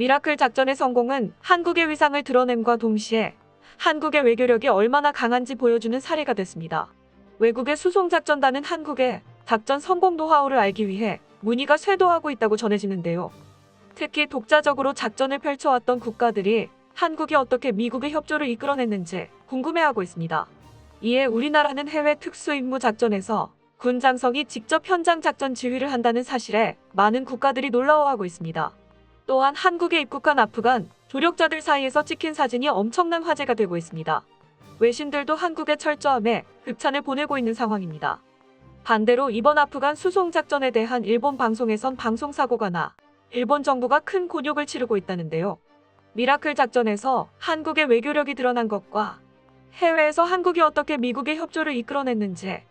미라클 작전의 성공은 한국의 위상을 드러냄과 동시에 한국의 외교력이 얼마나 강한지 보여주는 사례가 됐습니다. 외국의 수송작전단은 한국의 작전 성공 노하우를 알기 위해 문의가 쇄도하고 있다고 전해지는데요. 특히 독자적으로 작전을 펼쳐왔던 국가들이 한국이 어떻게 미국의 협조를 이끌어냈는지 궁금해하고 있습니다. 이에 우리나라는 해외 특수임무 작전에서 군 장성이 직접 현장 작전 지휘를 한다는 사실에 많은 국가들이 놀라워하고 있습니다. 또한 한국에 입국한 아프간 조력자들 사이에서 찍힌 사진이 엄청난 화제가 되고 있습니다. 외신들도 한국의 철저함에 극찬을 보내고 있는 상황입니다. 반대로 이번 아프간 수송 작전에 대한 일본 방송에선 방송 사고가 나 일본 정부가 큰 곤욕을 치르고 있다는데요. 미라클 작전에서 한국의 외교력이 드러난 것과 해외에서 한국이 어떻게 미국의 협조를 이끌어냈는지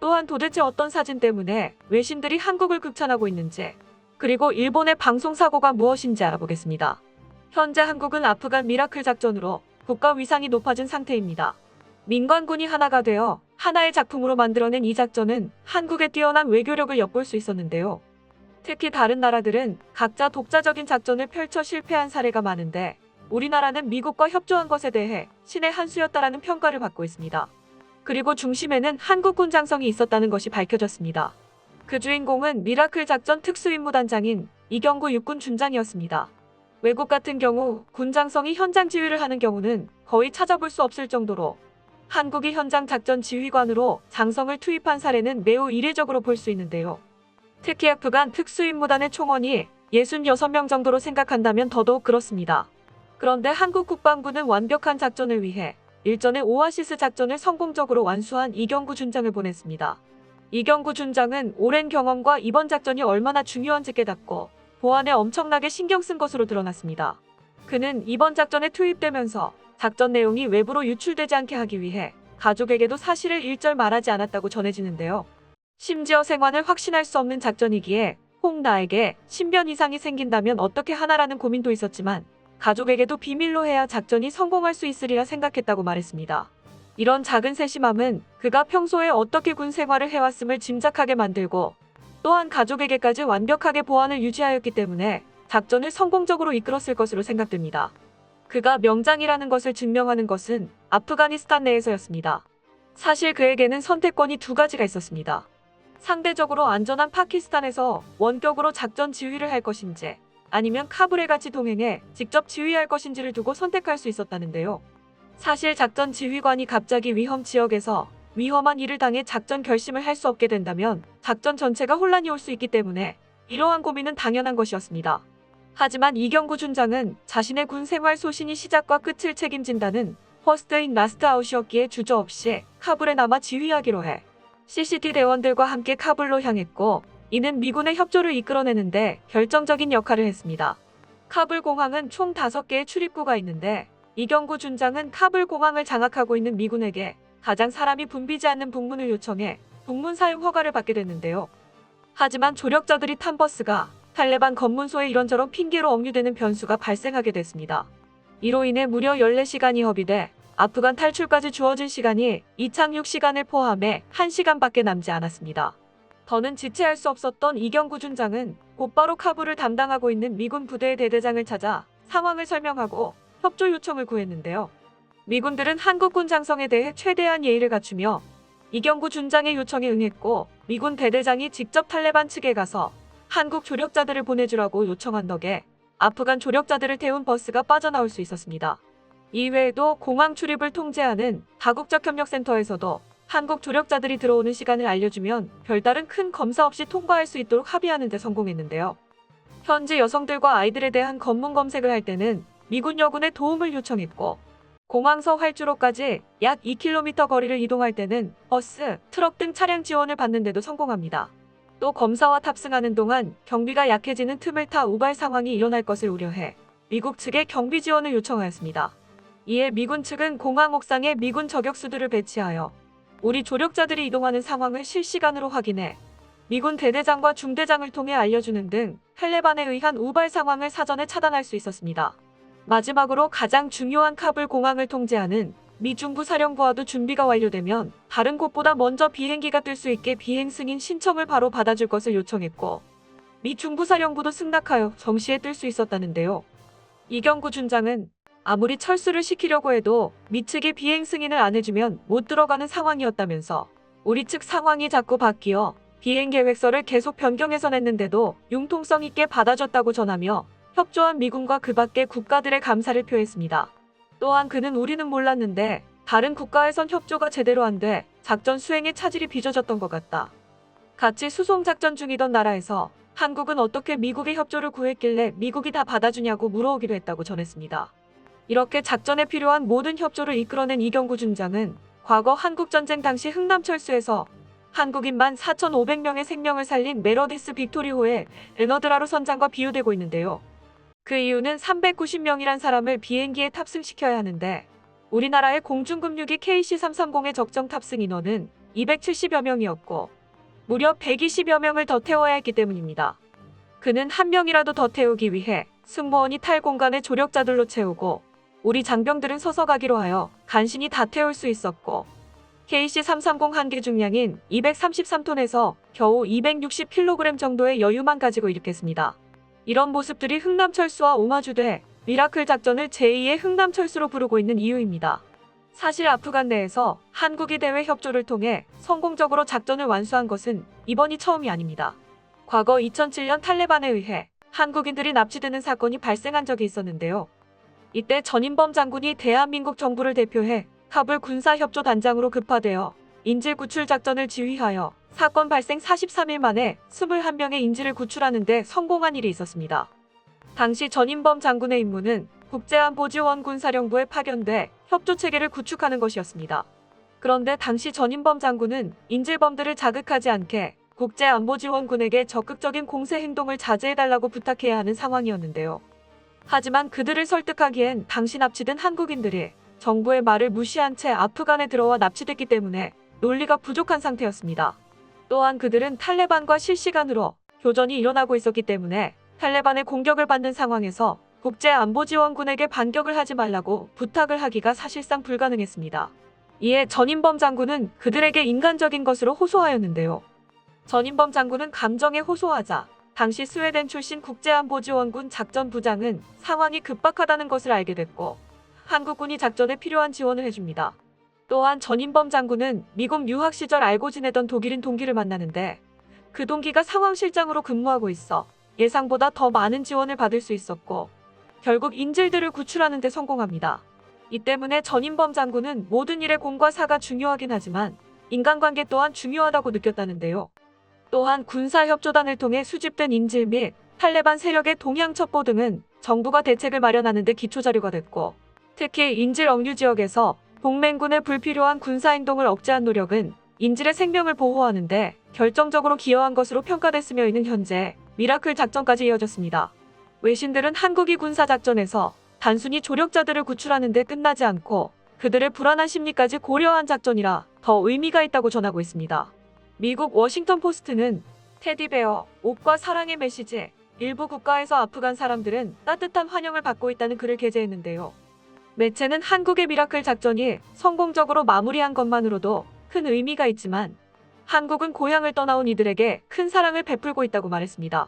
또한 도대체 어떤 사진 때문에 외신들이 한국을 극찬하고 있는지 그리고 일본의 방송 사고가 무엇인지 알아보겠습니다. 현재 한국은 아프간 미라클 작전으로 국가 위상이 높아진 상태입니다. 민관군이 하나가 되어 하나의 작품으로 만들어낸 이 작전은 한국의 뛰어난 외교력을 엿볼 수 있었는데요. 특히 다른 나라들은 각자 독자적인 작전을 펼쳐 실패한 사례가 많은데 우리나라는 미국과 협조한 것에 대해 신의 한 수였다라는 평가를 받고 있습니다. 그리고 중심에는 한국군 장성이 있었다는 것이 밝혀졌습니다. 그 주인공은 미라클 작전 특수임무단장인 이경구 육군 준장이었습니다. 외국 같은 경우 군장성이 현장 지휘를 하는 경우는 거의 찾아볼 수 없을 정도로 한국이 현장 작전 지휘관으로 장성을 투입한 사례는 매우 이례적으로 볼 수 있는데요. 특히 아프간 특수임무단의 총원이 66명 정도로 생각한다면 더더욱 그렇습니다. 그런데 한국 국방부는 완벽한 작전을 위해 일전에 오아시스 작전을 성공적으로 완수한 이경구 준장을 보냈습니다. 이경구 준장은 오랜 경험과 이번 작전이 얼마나 중요한지 깨닫고 보안에 엄청나게 신경 쓴 것으로 드러났습니다. 그는 이번 작전에 투입되면서 작전 내용이 외부로 유출되지 않게 하기 위해 가족에게도 사실을 일절 말하지 않았다고 전해지는데요. 심지어 생환을 확신할 수 없는 작전이기에 혹 나에게 신변 이상이 생긴다면 어떻게 하나라는 고민도 있었지만 가족에게도 비밀로 해야 작전이 성공할 수 있으리라 생각했다고 말했습니다. 이런 작은 세심함은 그가 평소에 어떻게 군 생활을 해왔음을 짐작하게 만들고 또한 가족에게까지 완벽하게 보안을 유지하였기 때문에 작전을 성공적으로 이끌었을 것으로 생각됩니다. 그가 명장이라는 것을 증명하는 것은 아프가니스탄 내에서였습니다. 사실 그에게는 선택권이 두 가지가 있었습니다. 상대적으로 안전한 파키스탄에서 원격으로 작전 지휘를 할 것인지 아니면 카불에 같이 동행해 직접 지휘할 것인지를 두고 선택할 수 있었다는데요. 사실 작전 지휘관이 갑자기 위험 지역에서 위험한 일을 당해 작전 결심을 할 수 없게 된다면 작전 전체가 혼란이 올 수 있기 때문에 이러한 고민은 당연한 것이었습니다. 하지만 이경구 준장은 자신의 군 생활 소신이 시작과 끝을 책임진다는 퍼스트인 라스트 아웃이었기에 주저없이 카불에 남아 지휘하기로 해 CCT 대원들과 함께 카불로 향했고 이는 미군의 협조를 이끌어내는데 결정적인 역할을 했습니다. 카불 공항은 총 5개의 출입구가 있는데 이경구 준장은 카불 공항을 장악하고 있는 미군에게 가장 사람이 붐비지 않는 북문을 요청해 북문 사용 허가를 받게 됐는데요. 하지만 조력자들이 탄 버스가 탈레반 검문소에 이런저런 핑계로 억류되는 변수가 발생하게 됐습니다. 이로 인해 무려 14시간이 허비돼 아프간 탈출까지 주어진 시간이 이착륙 시간을 포함해 1시간밖에 남지 않았습니다. 더는 지체할 수 없었던 이경구 준장은 곧바로 카불을 담당하고 있는 미군 부대의 대대장을 찾아 상황을 설명하고 협조 요청을 구했는데요. 미군들은 한국군 장성에 대해 최대한 예의를 갖추며 이경구 준장의 요청에 응했고 미군 대대장이 직접 탈레반 측에 가서 한국 조력자들을 보내주라고 요청한 덕에 아프간 조력자들을 태운 버스가 빠져나올 수 있었습니다. 이외에도 공항 출입을 통제하는 다국적 협력센터에서도 한국 조력자들이 들어오는 시간을 알려주면 별다른 큰 검사 없이 통과할 수 있도록 합의하는 데 성공했는데요. 현지 여성들과 아이들에 대한 검문 검색을 할 때는 미군 여군의 도움을 요청했고 공항서 활주로까지 약 2km 거리를 이동할 때는 버스, 트럭 등 차량 지원을 받는데도 성공합니다. 또 검사와 탑승하는 동안 경비가 약해지는 틈을 타 우발 상황이 일어날 것을 우려해 미국 측에 경비 지원을 요청하였습니다. 이에 미군 측은 공항 옥상에 미군 저격수들을 배치하여 우리 조력자들이 이동하는 상황을 실시간으로 확인해 미군 대대장과 중대장을 통해 알려주는 등 탈레반에 의한 우발 상황을 사전에 차단할 수 있었습니다. 마지막으로 가장 중요한 카불 공항을 통제하는 미 중부 사령부와도 준비가 완료되면 다른 곳보다 먼저 비행기가 뜰 수 있게 비행 승인 신청을 바로 받아줄 것을 요청했고 미 중부 사령부도 승낙하여 정시에 뜰 수 있었다는데요. 이경구 준장은 아무리 철수를 시키려고 해도 미측이 비행 승인을 안 해주면 못 들어가는 상황이었다면서 우리 측 상황이 자꾸 바뀌어 비행 계획서를 계속 변경해서 냈는데도 융통성 있게 받아줬다고 전하며 협조한 미군과 그 밖의 국가들의 감사를 표했습니다. 또한 그는 우리는 몰랐는데 다른 국가에선 협조가 제대로 안 돼 작전 수행에 차질이 빚어졌던 것 같다. 같이 수송 작전 중이던 나라에서 한국은 어떻게 미국의 협조를 구했길래 미국이 다 받아주냐고 물어오기도 했다고 전했습니다. 이렇게 작전에 필요한 모든 협조를 이끌어낸 이경구 준장은 과거 한국전쟁 당시 흥남철수에서 한국인만 4,500명의 생명을 살린 메러디스 빅토리호의 에너드라로 선장과 비유되고 있는데요. 그 이유는 390명이란 사람을 비행기에 탑승시켜야 하는데 우리나라의 공중급류기 KC-330의 적정 탑승 인원은 270여 명이었고 무려 120여 명을 더 태워야 했기 때문입니다. 그는 한 명이라도 더 태우기 위해 승무원이 탈 공간을 조력자들로 채우고 우리 장병들은 서서 가기로 하여 간신히 다 태울 수 있었고 KC-330 한개 중량인 233톤에서 겨우 260kg 정도의 여유만 가지고 일으켰습니다. 이런 모습들이 흥남철수와 오마주대 미라클 작전을 제2의 흥남철수로 부르고 있는 이유입니다. 사실 아프간 내에서 한국이 대외 협조를 통해 성공적으로 작전을 완수한 것은 이번이 처음이 아닙니다. 과거 2007년 탈레반에 의해 한국인들이 납치되는 사건이 발생한 적이 있었는데요. 이때 전인범 장군이 대한민국 정부를 대표해 카불 군사협조단장으로 급파되어 인질 구출 작전을 지휘하여 사건 발생 43일 만에 21명의 인질을 구출하는 데 성공한 일이 있었습니다. 당시 전인범 장군의 임무는 국제안보지원 군사령부에 파견돼 협조 체계를 구축하는 것이었습니다. 그런데 당시 전인범 장군은 인질범들을 자극하지 않게 국제안보지원군에게 적극적인 공세 행동을 자제해달라고 부탁해야 하는 상황이었는데요. 하지만 그들을 설득하기엔 당시 납치된 한국인들이 정부의 말을 무시한 채 아프간에 들어와 납치됐기 때문에 논리가 부족한 상태였습니다. 또한 그들은 탈레반과 실시간으로 교전이 일어나고 있었기 때문에 탈레반의 공격을 받는 상황에서 국제안보지원군에게 반격을 하지 말라고 부탁을 하기가 사실상 불가능했습니다. 이에 전인범 장군은 그들에게 인간적인 것으로 호소하였는데요. 전인범 장군은 감정에 호소하자 당시 스웨덴 출신 국제안보지원군 작전부장은 상황이 급박하다는 것을 알게 됐고 한국군이 작전에 필요한 지원을 해줍니다. 또한 전인범 장군은 미국 유학 시절 알고 지내던 독일인 동기를 만나는데 그 동기가 상황실장으로 근무하고 있어 예상보다 더 많은 지원을 받을 수 있었고 결국 인질들을 구출하는 데 성공합니다. 이 때문에 전인범 장군은 모든 일에 공과 사가 중요하긴 하지만 인간관계 또한 중요하다고 느꼈다는데요. 또한 군사협조단을 통해 수집된 인질 및 탈레반 세력의 동향 첩보 등은 정부가 대책을 마련하는 데 기초자료가 됐고 특히 인질 억류 지역에서 동맹군의 불필요한 군사행동을 억제한 노력은 인질의 생명을 보호하는데 결정적으로 기여한 것으로 평가됐으며 이는 현재 미라클 작전까지 이어졌습니다. 외신들은 한국이 군사작전에서 단순히 조력자들을 구출하는 데 끝나지 않고 그들의 불안한 심리까지 고려한 작전이라 더 의미가 있다고 전하고 있습니다. 미국 워싱턴 포스트는 테디베어, 옷과 사랑의 메시지, 일부 국가에서 아프간 사람들은 따뜻한 환영을 받고 있다는 글을 게재했는데요. 매체는 한국의 미라클 작전이 성공적으로 마무리한 것만으로도 큰 의미가 있지만 한국은 고향을 떠나온 이들에게 큰 사랑을 베풀고 있다고 말했습니다.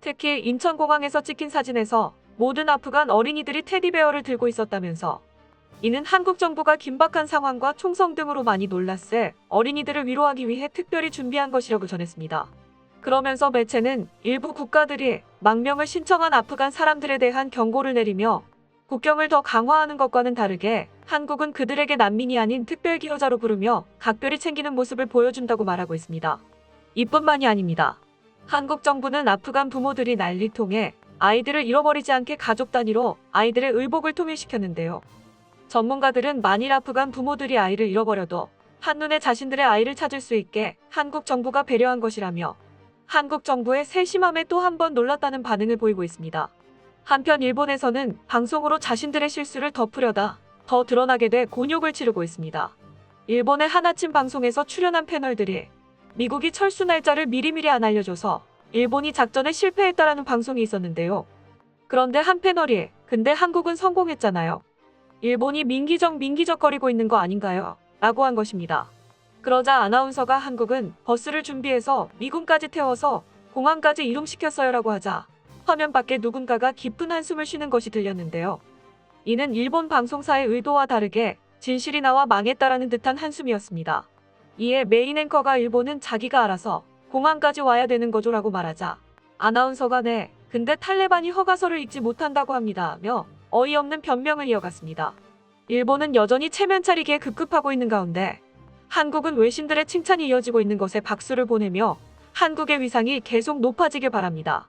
특히 인천공항에서 찍힌 사진에서 모든 아프간 어린이들이 테디베어를 들고 있었다면서 이는 한국 정부가 긴박한 상황과 총성 등으로 많이 놀랐을 어린이들을 위로하기 위해 특별히 준비한 것이라고 전했습니다. 그러면서 매체는 일부 국가들이 망명을 신청한 아프간 사람들에 대한 경고를 내리며 국경을 더 강화하는 것과는 다르게 한국은 그들에게 난민이 아닌 특별기여자로 부르며 각별히 챙기는 모습을 보여준다고 말하고 있습니다. 이뿐만이 아닙니다. 한국 정부는 아프간 부모들이 난리통해 아이들을 잃어버리지 않게 가족 단위로 아이들의 의복을 통일시켰는데요. 전문가들은 만일 아프간 부모들이 아이를 잃어버려도 한눈에 자신들의 아이를 찾을 수 있게 한국 정부가 배려한 것이라며 한국 정부의 세심함에 또 한 번 놀랐다는 반응을 보이고 있습니다. 한편 일본에서는 방송으로 자신들의 실수를 덮으려다 더 드러나게 돼 곤욕을 치르고 있습니다. 일본의 하나친 방송에서 출연한 패널들이 미국이 철수 날짜를 미리미리 안 알려줘서 일본이 작전에 실패했다라는 방송이 있었는데요. 그런데 한 패널이 근데 한국은 성공했잖아요. 일본이 민기적 민기적거리고 있는 거 아닌가요? 라고 한 것입니다. 그러자 아나운서가 한국은 버스를 준비해서 미군까지 태워서 공항까지 이동시켰어요라고 하자 화면 밖에 누군가가 깊은 한숨을 쉬는 것이 들렸는데요. 이는 일본 방송사의 의도와 다르게 진실이 나와 망했다라는 듯한 한숨이었습니다. 이에 메인 앵커가 일본은 자기가 알아서 공항까지 와야 되는 거죠라고 말하자 아나운서가 네 근데 탈레반이 허가서를 읽지 못한다고 합니다며 어이없는 변명을 이어갔습니다. 일본은 여전히 체면 차리기에 급급하고 있는 가운데 한국은 외신들의 칭찬이 이어지고 있는 것에 박수를 보내며 한국의 위상이 계속 높아지길 바랍니다.